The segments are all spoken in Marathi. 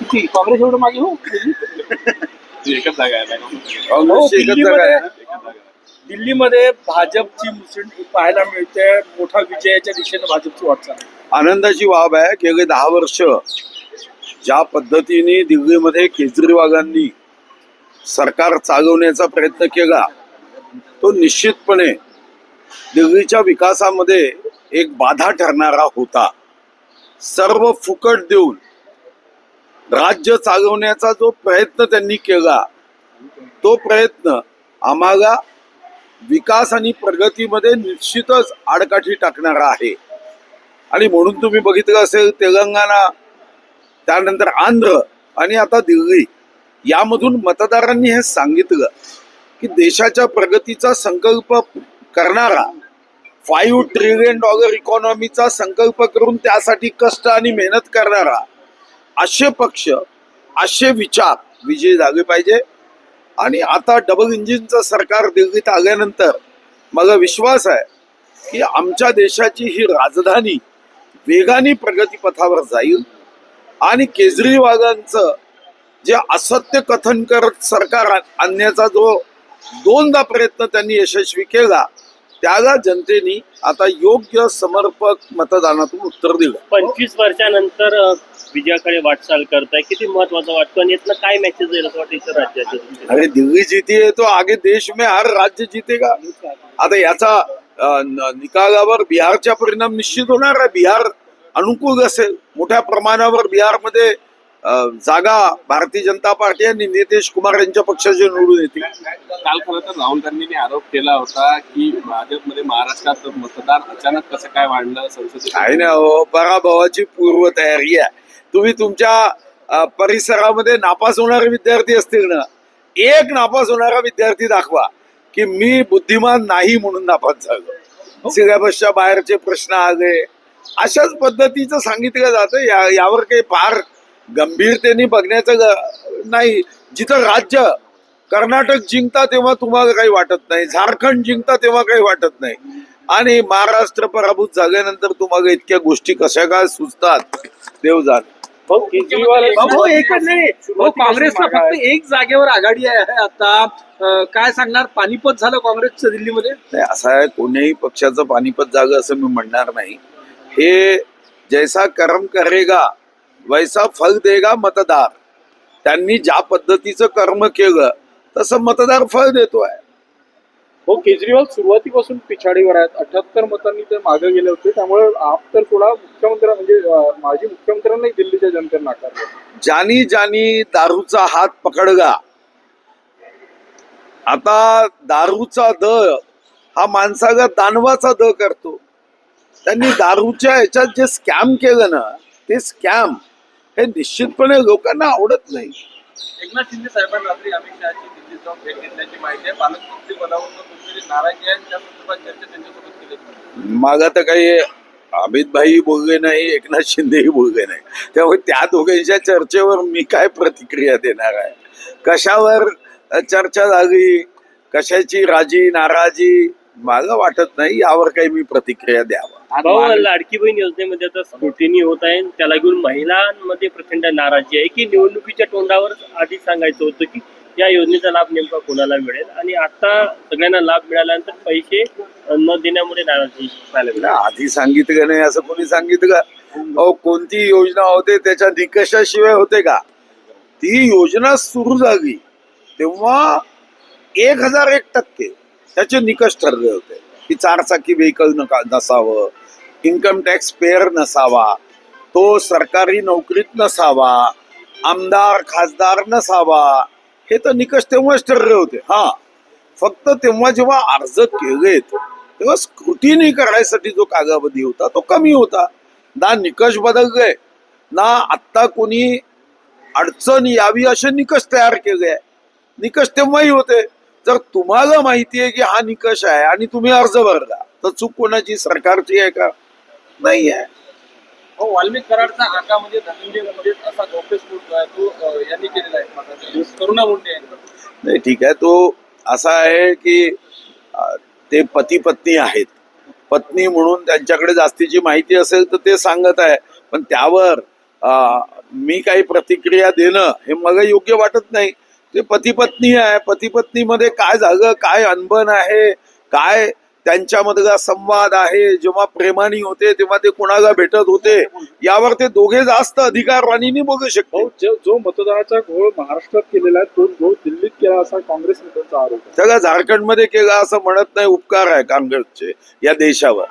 किती? काँग्रेस एवढं मागे हो? एकच जागा आहे काँग्रेसची एकच जागा आहे. ना? दिल्लीमध्ये भाजपची मुसंडी पाहायला मिळते. मोठा विजयाच्या दिशेने भाजपची वाटचाल आहे. आनंदाची बाब आहे की गेले दहा वर्ष ज्या पद्धतीने दिल्लीमध्ये केजरीवालांनी सरकार चालवण्याचा प्रयत्न केला तो निश्चितपणे दिल्लीच्या विकासामध्ये एक बाधा ठरणारा होता. सर्व फुकट देऊन राज्य चालवण्याचा जो प्रयत्न त्यांनी केला तो प्रयत्न आम्हाला विकास आणि प्रगतीमध्ये निश्चितच आडकाठी टाकणारा आहे. आणि म्हणून तुम्ही बघितलं असेल तेलंगणा त्यानंतर आंध्र आणि आता दिल्ली यामधून मतदारांनी हे सांगितलं की देशाच्या प्रगतीचा संकल्प करणारा फाईव्ह ट्रिलियन डॉलर इकॉनॉमीचा संकल्प करून त्यासाठी कष्ट आणि मेहनत करणारा असे पक्ष असे विचार विजयी झाले पाहिजे. आणि आता डबल इंजिनचं सरकार दिल्लीत आल्यानंतर मला विश्वास आहे की आमच्या देशाची ही राजधानी वेगाने प्रगतीपथावर जाईल. आणि केजरीवालांचं जे असत्य कथन करत सरकार आणण्याचा जो दोनदा प्रयत्न त्यांनी यशस्वी केला त्याला जनतेने आता योग्य समर्पक मतदानातून उत्तर दिलं. पंचवीस वर्षानंतर विजयाकडे वाटचाल करताय. किती महत्वाचं वाटतं? आणि यातनं काय मॅसेज जाईल असं वाटतं इतर दृष्टीने? अरे दिल्ली जीती तो आगे देश में हर राज्य जीतेगा. आता याचा निकालावर बिहारचा परिणाम निश्चित होणार आहे. बिहार अनुकूल असेल. मोठ्या प्रमाणावर बिहारमध्ये जागा भारतीय जनता पार्टी आणि नितीश कुमार यांच्या पक्षाचे निवडून येतील. काल खरं तर राहुल गांधींनी आरोप केला होता की भाजपमध्ये महाराष्ट्रात मतदार अचानक कसं काय वाढलं संसदेत काय नाही हो पराभवाची पूर्व तयारी आहे. तुम्ही तुमच्या परिसरामध्ये नापास होणारे विद्यार्थी असतील ना एक नापास होणारा विद्यार्थी दाखवा की मी बुद्धिमान नाही म्हणून नापास झालो. सिलेबसच्या बाहेरचे प्रश्न आले. अशाच पद्धतीचं सांगितलं जातं. या यावर काही फार गंभीरतेने बघण्याचं नाही. जिथं राज्य कर्नाटक जिंकता तेव्हा तुम्हाला काही वाटत नाही. झारखंड जिंकता तेव्हा काही वाटत नाही. आणि महाराष्ट्र पराभूत झाल्यानंतर तुम्हाला इतक्या गोष्टी कशा काय सुचतात देव जाण. हो हो एकच नाही. हो काँग्रेसला फक्त एक जागेवर आघाडी आहे आता. काय सांगणार? पानिपत झालं काँग्रेसचं दिल्लीमध्ये? नाही असं आहे कोणत्याही पक्षाचं पानिपत जागं असं मी म्हणणार नाही. हे जैसा कर्म करेगा वैसा फल देगा मतदार. त्यांनी ज्या पद्धतीचं कर्म केलं तसं मतदार फळ देतोय हो केजरीवाल सुरुवातीपासून पिछाडीवर आहेत. अठ्याहत्तर मतांनी ते मागे गेले होते. त्यामुळे आप तर थोडा मुख्यमंत्री म्हणजे माजी मुख्यमंत्र्यांनाही दिल्लीच्या जनतेने नाकारले ज्यानी ज्यानी दारूचा हात पकडला आता दारूचा द हा माणसाला दानवाचा द करतो. त्यांनी दारूच्या ह्याच्यात जे स्कॅम केलं ना ते स्कॅम हे निश्चितपणे लोकांना आवडत नाही. एकनाथ शिंदे साहेबांनी रात्री अमित शहाची दिल्लीत जाऊन भेट घेतल्याची माहिती आहे. पालकमंत्री पदावरून कुठेतरी नाराजी आहे त्या संदर्भात चर्चा त्यांच्यासोबत केली. मला तर काही अमित भाई बोलले नाही एकनाथ शिंदेही बोलले नाही. त्यामुळे त्या दोघांच्या चर्चेवर मी काय प्रतिक्रिया देणार आहे? कशावर चर्चा झाली? कशाची राजी नाराजी? मला वाटत नाही यावर काही मी प्रतिक्रिया द्यावा. भाऊ लाडकी बहीण योजनेमध्ये आता स्क्रुटिनी होत आहे. त्याला घेऊन महिलांमध्ये प्रचंड नाराजी आहे की निवडणुकीच्या तोंडावर आधी सांगायचं होतं की या योजनेचा लाभ नेमका कोणाला मिळेल? आणि आता सगळ्यांना लाभ मिळाल्यानंतर पैसे न देण्यामुळे नाराजी आधी सांगितलं नाही असं कोणी सांगितलं अहो कोणती योजना होते? त्याच्या निकषाशिवाय होते का? ती योजना सुरू झाली तेव्हा एक हजार एक टक्के त्याचे निकष ठरले होते. की चारचाकी व्हेकल नका नसावं इन्कम टॅक्स पेअर नसावा तो सरकारी नोकरीत नसावा आमदार खासदार नसावा हे तर निकष तेव्हाच ठरले होते. हा. फक्त तेव्हा जेव्हा अर्ज केलेत तेव्हा स्क्रुटिनी करायसाठी जो कागावधी होता तो कमी होता. ना निकष बदलले ना आत्ता कोणी अडचण यावी असे निकष तयार केले. निकष तेव्हाही होते. जर तुम्हाला माहिती आहे की हा निकष आहे आणि तुम्ही अर्ज भरला तर चूक कोणाची? सरकारची आहे का? नाही आहे. हो वाल्मिक कराडचा आका म्हणजे धनंजय मुंडे असा गौप्यस्फोट जो आहे तो यांनी केलेला आहे. करुणा मुंडे नाही ठीक आहे. तो असा आहे की ते पती पत्नी आहेत. पत्नी म्हणून त्यांच्याकडे जास्तीची माहिती असेल तर ते सांगत आहे. पण त्यावर मी काही प्रतिक्रिया देणं हे मला योग्य वाटत नाही. ते पती पत्नी आहे. पती पत्नीमध्ये काय झालं काय अनबन आहे काय त्यांच्यामधला संवाद आहे. जेव्हा प्रेमानी होते तेव्हा ते कोणाला भेटत होते? यावर ते दोघे जास्त अधिकारवाणीने बघू शकतो जो मतदानाचा घोळ महाराष्ट्रात केलेला आहे तो घोळ दिल्लीत केला असा काँग्रेस नेत्यांचा आरोप सगळं झारखंडमध्ये केला असं म्हणत नाही उपकार आहे काँग्रेसचे या देशावर.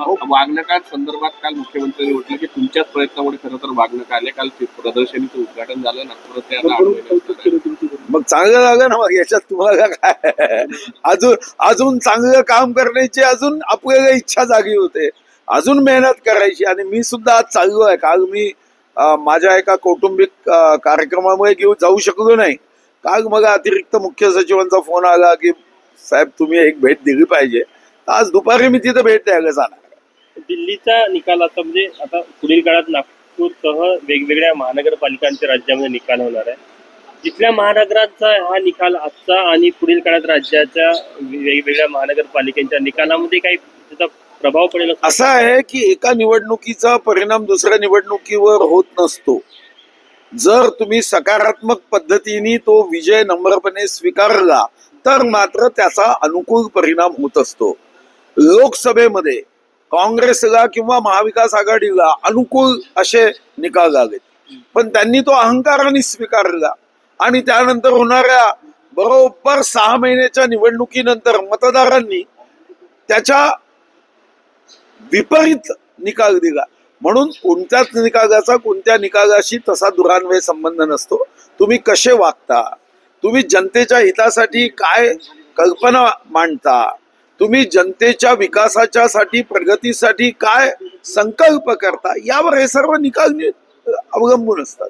वागणकाळ संदर्भात काल मुख्यमंत्र्यांनी म्हटलं की तुमच्याच प्रयत्नामुळे खरं तर वागणं आले. काल प्रदर्शनीचं उद्घाटन झालं नागपुरात मग चांगलं झालं ना मग याच्यात तुम्हाला काय? अजून अजून चांगलं काम करण्याची अजून आपल्याला इच्छा जागी होते. अजून मेहनत करायची आणि मी सुद्धा आज चाललो आहे. काल मी माझ्या एका कौटुंबिक कार्यक्रमामुळे घेऊन जाऊ शकलो नाही. काल मला अतिरिक्त मुख्य सचिवांचा फोन आला की साहेब तुम्ही एक भेट दिली पाहिजे. आज दुपारी मी तिथे भेट द्यायला जाणार. दिल्लीचा निकाल आता म्हणजे आता पुढील काळात नागपूरसह वेगवेगळ्या महानगरपालिकांच्या राज्यामध्ये निकाल होणार आहे. जिथल्या महानगरांचा हा निकाल आजचा आणि पुढील काळात राज्याच्या वेगवेगळ्या महानगरपालिकांच्या निकालामध्ये काही त्याचा प्रभाव पडेल असा आहे की एका निवडणुकीचा परिणाम दुसऱ्या निवडणुकीवर होत नसतो. जर तुम्ही सकारात्मक पद्धतीने तो विजय नम्रपणे स्वीकारला तर मात्र त्याचा अनुकूल परिणाम होत असतो. लोकसभेमध्ये काँग्रेसला किंवा महाविकास आघाडीला अनुकूल असे निकाल आलेत पण त्यांनी तो अहंकाराने स्वीकारला. आणि त्यानंतर होणाऱ्या बरोबर सहा महिन्याच्या निवडणुकीनंतर मतदारांनी त्याच्या विपरीत निकाल दिला. म्हणून कोणत्याच निकालाचा कोणत्या निकालाशी तसा दुरान्वय संबंध नसतो. तुम्ही कसे वागता? तुम्ही जनतेच्या हितासाठी काय कल्पना मांडता? तुम्ही जनतेच्या विकासाच्या साठी प्रगतीसाठी काय संकल्प करता? यावर हे सर्व निकाल नि- अवलंबून असतात.